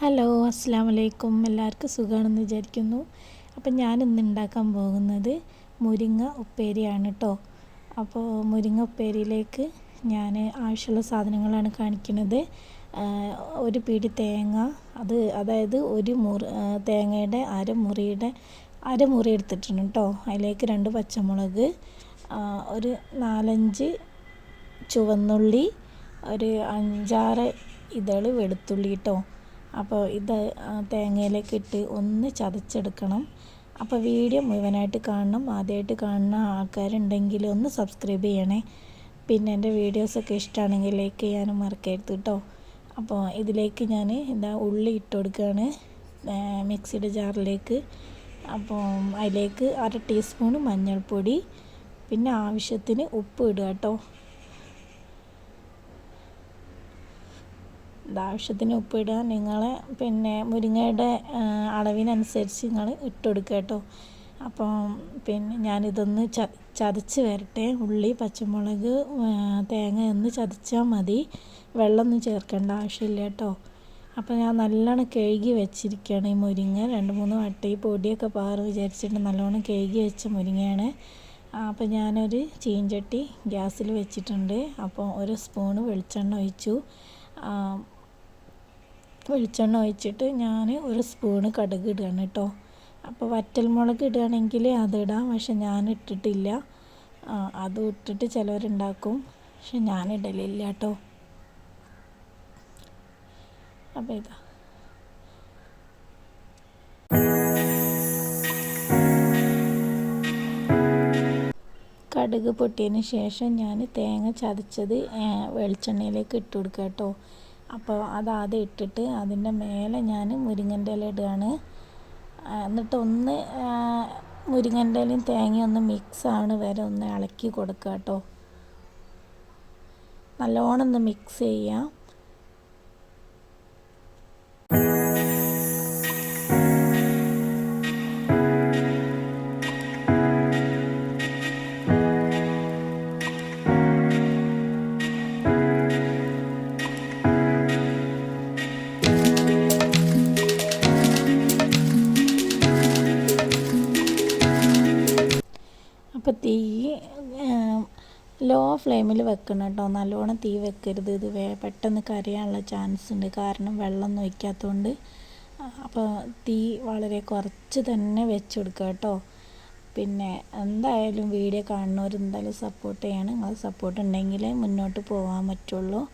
Hello അസ്സാം വലൈക്കും എല്ലാവർക്കും സുഖമാണെന്ന് വിചാരിക്കുന്നു. അപ്പം ഞാൻ ഇന്ന് ഉണ്ടാക്കാൻ പോകുന്നത് മുരിങ്ങ ഉപ്പേരിയാണ് കേട്ടോ അപ്പോൾ മുരിങ്ങ ഉപ്പേരിയിലേക്ക് ഞാൻ ആവശ്യമുള്ള സാധനങ്ങളാണ് കാണിക്കുന്നത്. ഒരു പിടി തേങ്ങ അത് അതായത് ഒരു മുറി തേങ്ങയുടെ അരമുറിയുടെ അരമുറി എടുത്തിട്ടുണ്ട് കേട്ടോ അതിലേക്ക് രണ്ട് പച്ചമുളക് ഒരു നാലഞ്ച് ചുവന്നുള്ളി ഒരു അഞ്ചാറ് ഇതൾ വെളുത്തുള്ളി കേട്ടോ അപ്പോൾ ഇത് തേങ്ങയിലേക്ക് ഇട്ട് ഒന്ന് ചതച്ചെടുക്കണം. അപ്പോൾ വീഡിയോ മുഴുവനായിട്ട് കാണണം. ആദ്യമായിട്ട് കാണുന്ന ആൾക്കാരുണ്ടെങ്കിൽ ഒന്ന് സബ്സ്ക്രൈബ് ചെയ്യണേ. പിന്നെ എന്റെ വീഡിയോസൊക്കെ ഇഷ്ടമാണെങ്കിൽ ലൈക്ക് ചെയ്യാനും മറക്കരുത് കേട്ടോ. അപ്പോൾ ഇതിലേക്ക് ഞാൻ എന്താ ഉള്ളി ഇട്ട് കൊടുക്കുകയാണ് മിക്സിയുടെ ജാറിലേക്ക്. അപ്പോൾ അതിലേക്ക് അര ടീസ്പൂൺ മഞ്ഞൾപ്പൊടി. പിന്നെ ആവശ്യത്തിന് ഉപ്പ് ഇടുക കേട്ടോ. ആവശ്യത്തിന് ഉപ്പിടുക നിങ്ങൾ പിന്നെ മുരിങ്ങയുടെ അളവിനനുസരിച്ച് നിങ്ങൾ ഇട്ട് കൊടുക്കുക കേട്ടോ. അപ്പം പിന്നെ ഞാനിതൊന്ന് ച ചതച്ച് വരട്ടെ. ഉള്ളി പച്ചമുളക് തേങ്ങ ഒന്ന് ചതച്ചാൽ മതി. വെള്ളമൊന്നും ചേർക്കേണ്ട ആവശ്യമില്ല കേട്ടോ. അപ്പോൾ ഞാൻ നല്ലോണം കഴുകി വെച്ചിരിക്കുകയാണ് ഈ മുരിങ്ങ. രണ്ട് മൂന്ന് വട്ടി പൊടിയൊക്കെ പാറ് വിചാരിച്ചിട്ട് നല്ലോണം കഴുകി വെച്ച മുരിങ്ങയാണ്. അപ്പോൾ ഞാനൊരു ചീഞ്ചട്ടി ഗ്യാസിൽ വെച്ചിട്ടുണ്ട്. അപ്പോൾ ഒരു സ്പൂണ് വെളിച്ചെണ്ണ ഒഴിച്ചു. വെളിച്ചെണ്ണ ഒഴിച്ചിട്ട് ഞാൻ ഒരു സ്പൂണ് കടുക് ഇടുകയാണ് കേട്ടോ അപ്പോൾ വറ്റൽമുളക് ഇടുകയാണെങ്കിൽ അതിടാം പക്ഷെ ഞാൻ ഇട്ടിട്ടില്ല. അത് ഇട്ടിട്ട് ചിലവരുണ്ടാക്കും പക്ഷെ ഞാൻ ഇടലില്ല കേട്ടോ അപ്പോൾ ഇതാ. കടുക് പൊട്ടിയതിന് ശേഷം ഞാൻ തേങ്ങ ചതച്ചത് വെളിച്ചെണ്ണയിലേക്ക് ഇട്ട് കൊടുക്കുക കേട്ടോ അപ്പോൾ അത് ആദ്യം ഇട്ടിട്ട് അതിന്റെ മേലെ ഞാൻ മുരിങ്ങന്റെ ഇല ഇടുകയാണ്. എന്നിട്ട് ഒന്ന് മുരിങ്ങന്റെ ഇലയും തേങ്ങയും ഒന്ന് മിക്സ് ആവണ വരെ ഒന്ന് ഇളക്കി കൊടുക്കുക കേട്ടോ നല്ലോണം ഒന്ന് മിക്സ് ചെയ്യാം. അപ്പോൾ തീ ലോ ഫ്ലെയിമിൽ വെക്കണം കേട്ടോ നല്ലോണം തീ വെക്കരുത്. ഇത് വേ പെട്ടെന്ന് കരയാനുള്ള ചാൻസ് ഉണ്ട് കാരണം വെള്ളം ഒഴിക്കാത്തതുകൊണ്ട് അപ്പോൾ തീ വളരെ കുറച്ച് തന്നെ വെച്ച് കൊടുക്കുക കേട്ടോ പിന്നെ എന്തായാലും വീഡിയോ കാണുന്നവർ എന്തായാലും സപ്പോർട്ട് ചെയ്യണം. നിങ്ങൾ സപ്പോർട്ട് ഉണ്ടെങ്കിൽ മുന്നോട്ട് പോകാൻ പറ്റുള്ളൂ.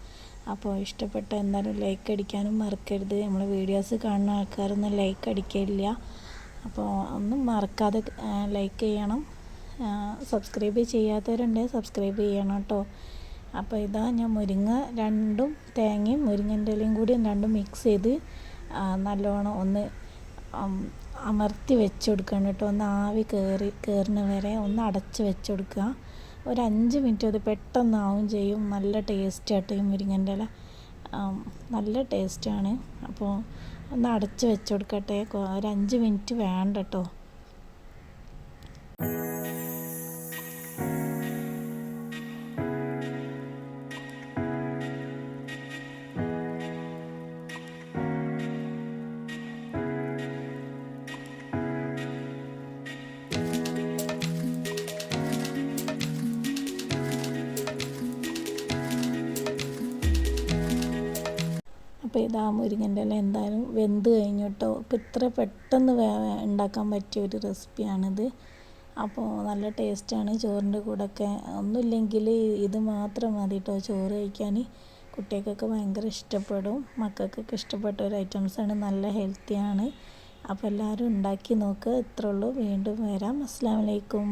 അപ്പോൾ ഇഷ്ടപ്പെട്ട എന്തായാലും ലൈക്ക് അടിക്കാനും മറക്കരുത്. നമ്മൾ വീഡിയോസ് കാണുന്ന ആൾക്കാരൊന്നും ലൈക്ക് അടിക്കില്ല അപ്പോൾ ഒന്നും മറക്കാതെ ലൈക്ക് ചെയ്യണം. സബ്സ്ക്രൈബ് ചെയ്യാത്തവരുണ്ട് സബ്സ്ക്രൈബ് ചെയ്യണം കേട്ടോ. അപ്പോൾ ഇതാ ഞാൻ മുരിങ്ങ രണ്ടും തേങ്ങയും മുരിങ്ങന്റെ ഇലയും കൂടി രണ്ടും മിക്സ് ചെയ്ത് നല്ലോണം ഒന്ന് അമർത്തി വെച്ച് കൊടുക്കണം കേട്ടോ. ഒന്ന് ആവി കയറി കയറുന്ന വരെ ഒന്ന് അടച്ച് വെച്ച് കൊടുക്കുക ഒരു അഞ്ച് മിനിറ്റ് അത് പെട്ടെന്നാവും ചെയ്യും. നല്ല ടേസ്റ്റ് ആട്ടോ ഈ മുരിങ്ങന്റെ ഇല. നല്ല ടേസ്റ്റാണ് അപ്പോൾ ഒന്ന് അടച്ച് വെച്ച് കൊടുക്കട്ടെ ഒരു അഞ്ച് മിനിറ്റ് വേണ്ട കേട്ടോ. അപ്പോൾ ഇതാ മുരിങ്ങന്റെ ഇല എന്തായാലും വെന്ത് കഴിഞ്ഞു കേട്ടോ അപ്പോൾ ഇത്ര പെട്ടെന്ന് ഉണ്ടാക്കാൻ പറ്റിയ ഒരു റെസിപ്പിയാണിത്. അപ്പോൾ നല്ല ടേസ്റ്റാണ് ചോറിന്റെ കൂടെയൊക്കെ. ഒന്നുമില്ലെങ്കിൽ ഇത് മാത്രം മതി കേട്ടോ ചോറ് കഴിക്കാൻ. കുട്ടികൾക്കൊക്കെ ഭയങ്കര ഇഷ്ടപ്പെടും. മക്കൾക്കൊക്കെ ഇഷ്ടപ്പെട്ട ഒരു ഐറ്റംസാണ് നല്ല ഹെൽത്തിയാണ്. അപ്പോൾ എല്ലാവരും ഉണ്ടാക്കി നോക്കുക ഇത്രയുള്ളൂ വീണ്ടും വരാം. അസ്സാം വലൈക്കും